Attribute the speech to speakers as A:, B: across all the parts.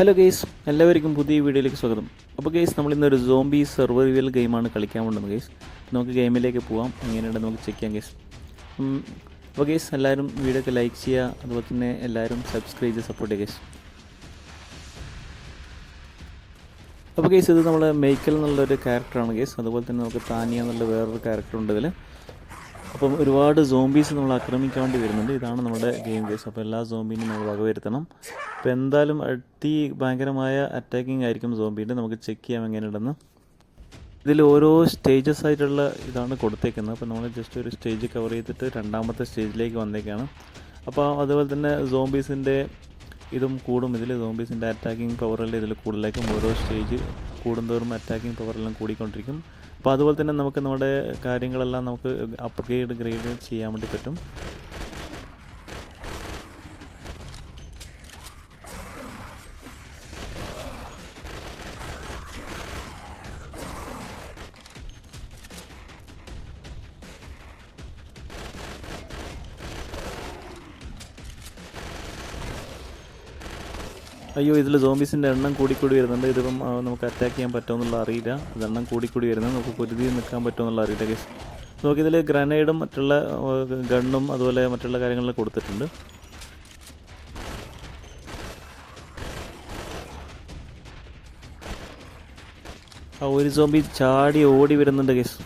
A: Hello guys എല്ലാവർക്കും പുതിയ വീഡിയോയിലേക്ക് സ്വാഗതം. അപ്പോൾ ഗെയ്സ് നമ്മൾ ഇന്നൊരു സോംബി സർവൈവൽ ഗെയിമാണ് കളിക്കാൻ പോകുന്നത് ഗെയ്സ് നമുക്ക് ഗെയിമിലേക്ക് പോവാം. എങ്ങനെയുണ്ടെന്ന് നമുക്ക് ചെക്ക് ചെയ്യാം ഗെയ്സ് അപ്പോൾ ഗെയ്സ് എല്ലാവരും വീഡിയോ ഒക്കെ ലൈക്ക് ചെയ്യുക. അതുപോലെ തന്നെ എല്ലാവരും സബ്സ്ക്രൈബ് ചെയ്ത് സപ്പോർട്ട് ചെയ്യുക ഗെയ്സ് അപ്പോൾ ഗെയ്സ് ഇത് നമ്മൾ മെയ്ക്കൽ എന്നുള്ളൊരു ക്യാരക്ടറാണ് ഗെയ്സ് അതുപോലെ തന്നെ നമുക്ക് താനിയ എന്നുള്ള വേറൊരു ക്യാരക്ടർ ഉണ്ട് ഇതിൽ അപ്പം ഒരുപാട് സോംബീസ് നമ്മൾ ആക്രമിക്കാൻ വേണ്ടി വരുന്നുണ്ട്. ഇതാണ് നമ്മുടെ ഗെയിം ഗേസ് അപ്പോൾ എല്ലാ സോംബീനും നമ്മൾ വകവരുത്തണം. അപ്പോൾ എന്തായാലും അതി ഭയങ്കരമായ അറ്റാക്കിംഗ് ആയിരിക്കും സോംബീന്റെ നമുക്ക് ചെക്ക് ചെയ്യാം എങ്ങനെയുണ്ടെന്ന്. ഇതിൽ ഓരോ സ്റ്റേജസ് ആയിട്ടുള്ള ഇതാണ് കൊടുത്തേക്കുന്നത്. അപ്പോൾ നമ്മൾ ജസ്റ്റ് ഒരു സ്റ്റേജ് കവർ ചെയ്തിട്ട് രണ്ടാമത്തെ സ്റ്റേജിലേക്ക് വന്നേക്കാണ്. അപ്പോൾ അതുപോലെ തന്നെ സോംബീസിന്റെ ഇതും കൂടും. ഇതിൽ സോംബീസിന്റെ അറ്റാക്കിംഗ് പവറെല്ലാം ഇതിൽ കൂടുതലേക്കും ഓരോ സ്റ്റേജ് കൂടുന്തോറും അറ്റാക്കിംഗ് പവറെല്ലാം കൂടിക്കൊണ്ടിരിക്കും. അപ്പോൾ അതുപോലെ തന്നെ നമുക്ക് നമ്മുടെ കാര്യങ്ങളെല്ലാം നമുക്ക് അപ്ഗ്രേഡ് ഗ്രേഡ് ചെയ്യാൻ വേണ്ടി പറ്റും. അയ്യോ ഇതിൽ സോംബീസിന്റെ എണ്ണം കൂടിക്കൂടി വരുന്നുണ്ട്. ഇതിപ്പം നമുക്ക് അറ്റാക്ക് ചെയ്യാൻ പറ്റുമെന്നുള്ള അറിയില്ല. ഇത് എണ്ണം കൂടിക്കൂടി വരുന്നത് നമുക്ക് പൊരുതി നിൽക്കാൻ പറ്റുമെന്നുള്ള അറിയില്ല കേസ് നമുക്കിതിൽ ഗ്രനേഡും മറ്റുള്ള ഗണ്ണും അതുപോലെ മറ്റുള്ള കാര്യങ്ങളും കൊടുത്തിട്ടുണ്ട്. ആ ഒരു സോംബി ചാടി ഓടി വരുന്നുണ്ട് കേസ്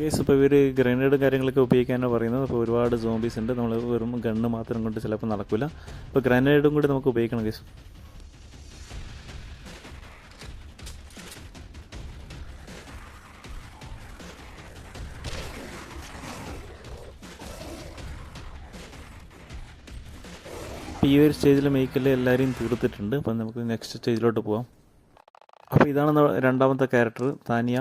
A: കേസ് ഇപ്പോൾ ഇവർ ഗ്രനേഡും കാര്യങ്ങളൊക്കെ ഉപയോഗിക്കാനാണ് പറയുന്നത്. അപ്പോൾ ഒരുപാട് സോംബീസ് ഉണ്ട്. നമ്മൾ വെറും ഗണ്ണ് മാത്രം കൊണ്ട് ചിലപ്പോൾ നടക്കില്ല അപ്പോൾ ഗ്രനേഡും കൂടി നമുക്ക് ഉപയോഗിക്കണം കേസ് ഈ ഒരു സ്റ്റേജിൽ മേക്കൽ എല്ലാവരെയും തീർത്തിട്ടുണ്ട്. അപ്പം നമുക്ക് നെക്സ്റ്റ് സ്റ്റേജിലോട്ട് പോവാം. അപ്പോൾ ഇതാണ് രണ്ടാമത്തെ ക്യാരക്ടർ താനിയ.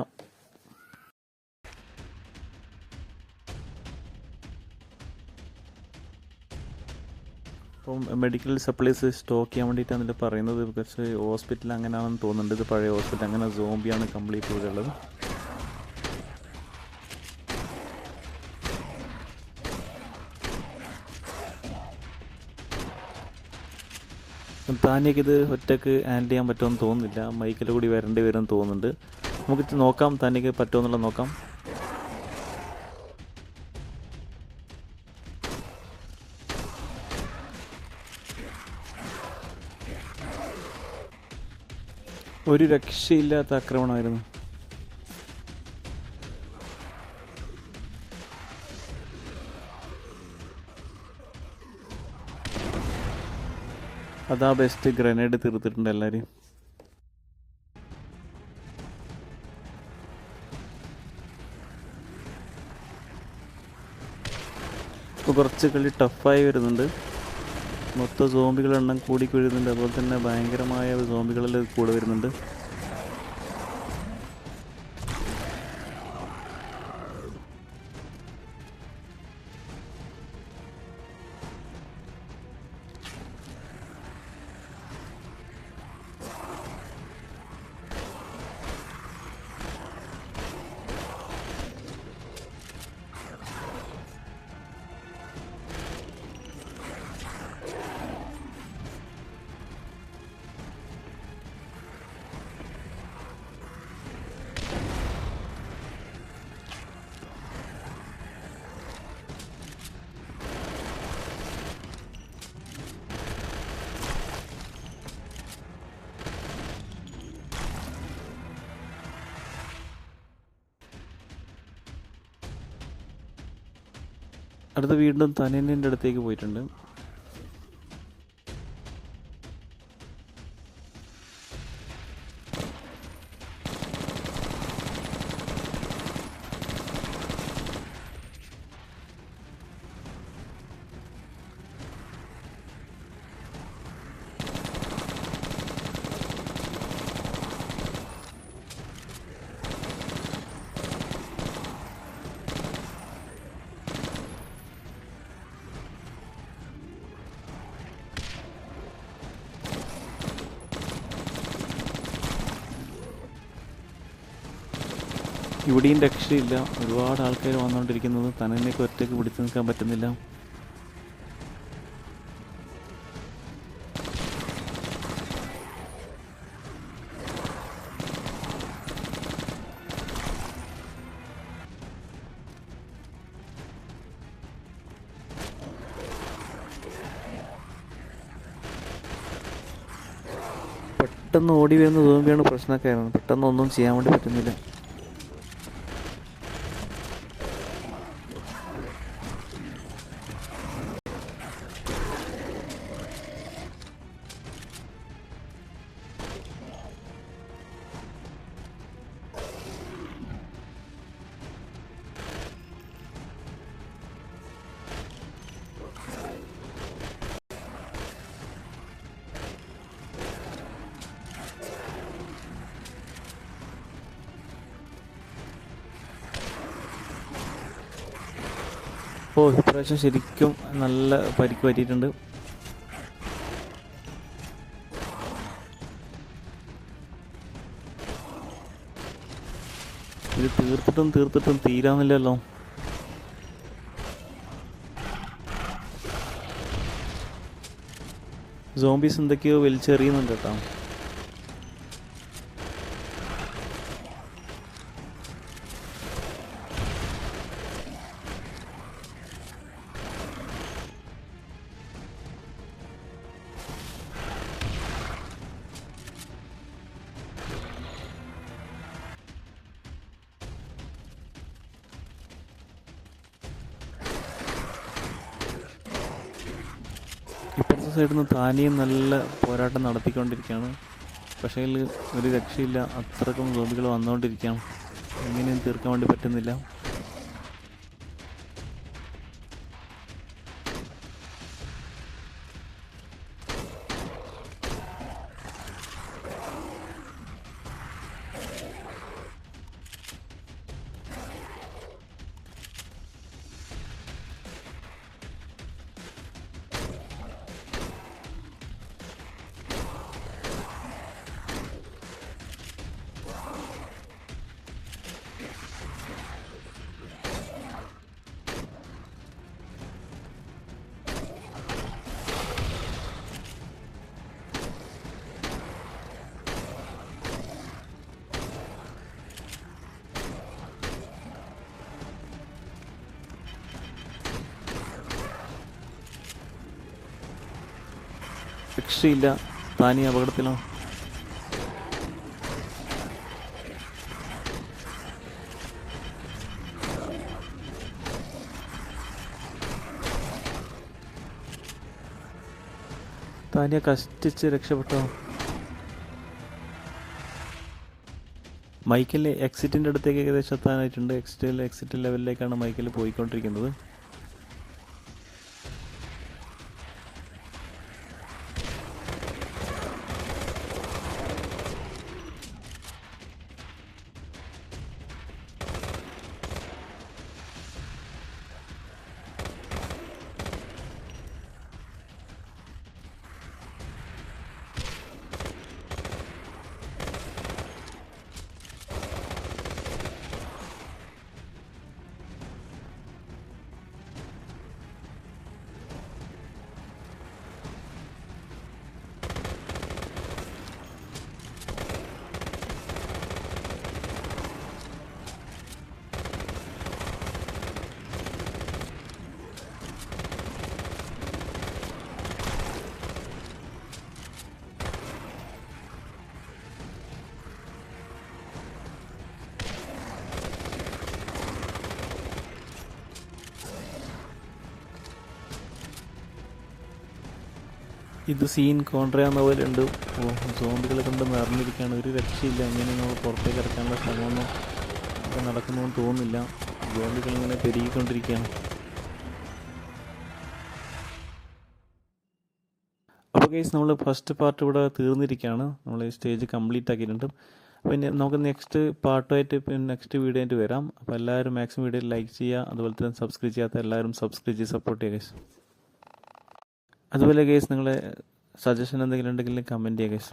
A: അപ്പം മെഡിക്കൽ സപ്ലൈസ് സ്റ്റോക്ക് ചെയ്യാൻ വേണ്ടിയിട്ടാണ് ഇതിൽ പറയുന്നത്. കുറച്ച് ഹോസ്പിറ്റൽ അങ്ങനെയാണെന്ന് തോന്നുന്നുണ്ട്. ഇത് പഴയ ഹോസ്പിറ്റൽ അങ്ങനെ സോംബിയാണ് കംപ്ലീറ്റ് ഇവിടെ ഉള്ളത് താനിയൊക്കെ ഇത് ഒറ്റയ്ക്ക് ഹാൻഡിൽ ചെയ്യാൻ പറ്റുമെന്ന് തോന്നുന്നില്ല. മൈക്കിൽ കൂടി വരേണ്ടി വരും തോന്നുന്നുണ്ട്. നമുക്ക് നോക്കാം. താനേക്ക് പറ്റുമെന്നുള്ളത് നോക്കാം. ഒരു രക്ഷയില്ലാത്ത ആക്രമണമായിരുന്നു. അതാ ബെസ്റ്റ് ഗ്രനേഡ് തീർത്തിട്ടുണ്ട് എല്ലാവരെയും ഇപ്പോൾ കുറച്ച് കളി ടഫായി വരുന്നുണ്ട്. മൊത്തം സോംബികളുടെ എണ്ണം കൂടി വരുന്നുണ്ട് അതുപോലെ തന്നെ ഭയങ്കരമായ സോംബികളിൽ കൂടെ വരുന്നുണ്ട്. അടുത്ത വീണ്ടും തനേന്റെ അടുത്തേക്ക് പോയിട്ടുണ്ട്. ഇവിടെയും രക്ഷയില്ല. ഒരുപാട് ആൾക്കാർ വന്നുകൊണ്ടിരിക്കുന്നത് തനനേക്ക് ഒറ്റയ്ക്ക് പിടിച്ചു നിൽക്കാൻ പറ്റുന്നില്ല. പെട്ടെന്ന് ഓടി വരുന്ന തോന്നിയാണ് പ്രശ്നമൊക്കെ ആയിരുന്നു പെട്ടെന്ന് ഒന്നും ചെയ്യാൻ വേണ്ടി പറ്റുന്നില്ല. ഓ ഇപ്രാവശ്യം ശരിക്കും നല്ല പരിക്ക് പറ്റിയിട്ടുണ്ട്. ഇത് തീർത്തിട്ടും തീർത്തിട്ടും തീരാന്നില്ലല്ലോ സോംബീസ് എന്തൊക്കെയോ വലിച്ചെറിയുന്നുണ്ട് കേട്ടോ. നിന്ന് താനിയും നല്ല പോരാട്ടം നടത്തിക്കൊണ്ടിരിക്കുകയാണ് പക്ഷേ ഒരു രക്ഷയില്ല. അത്രക്കും സോംബികൾ വന്നുകൊണ്ടിരിക്കുകയാണ് എങ്ങനെയും തീർക്കാൻ വേണ്ടി പറ്റുന്നില്ല. രക്ഷയില്ല. താനി അപകടത്തിലാണ് താനിയ കഷ്ടിച്ച് രക്ഷപ്പെട്ടോ? മൈക്കിൽ എക്സിറ്റിന്റെ അടുത്തേക്ക് ഏകദേശം എത്താനായിട്ടുണ്ട്. എക്സിറ്റിൽ എക്സിറ്റ് ലെവലിലേക്കാണ് മൈക്കിൽ പോയിക്കൊണ്ടിരിക്കുന്നത്. ഇത് സീൻ കോൺട്രയാവുന്ന പോലെ ഉണ്ട്. ഓ സോംബികളെ കൊണ്ട് നിറഞ്ഞിരിക്കുകയാണ് ഒരു രക്ഷയില്ല. ഇങ്ങനെ നമ്മൾ പുറത്തേക്ക് ഇറക്കാനുള്ള ശ്രമമൊന്നും ഒക്കെ നടക്കുന്നതെന്ന് തോന്നുന്നില്ല. സോംബികൾ ഇങ്ങനെ പെരുകിക്കൊണ്ടിരിക്കുകയാണ്. അപ്പോൾ കേസ് നമ്മൾ ഫസ്റ്റ് പാർട്ട് ഇവിടെ തീർന്നിരിക്കുകയാണ്. നമ്മൾ സ്റ്റേജ് കംപ്ലീറ്റ് ആക്കിയിട്ടുണ്ട്. അപ്പോൾ ഇനി നമുക്ക് നെക്സ്റ്റ് പാർട്ടുമായിട്ട് പിന്നെ നെക്സ്റ്റ് വീഡിയോ ആയിട്ട് വരാം. അപ്പോൾ എല്ലാവരും മാക്സിമം വീഡിയോ ലൈക്ക് ചെയ്യുക. അതുപോലെ തന്നെ സബ്സ്ക്രൈബ് ചെയ്യാത്ത എല്ലാവരും സബ്സ്ക്രൈബ് ചെയ്ത് സപ്പോർട്ട് ചെയ്യുക. അതുപോലെ കേസ് നിങ്ങളെ സജഷൻ എന്തെങ്കിലും ഉണ്ടെങ്കിൽ കമന്റ് ചെയ്യുക guys.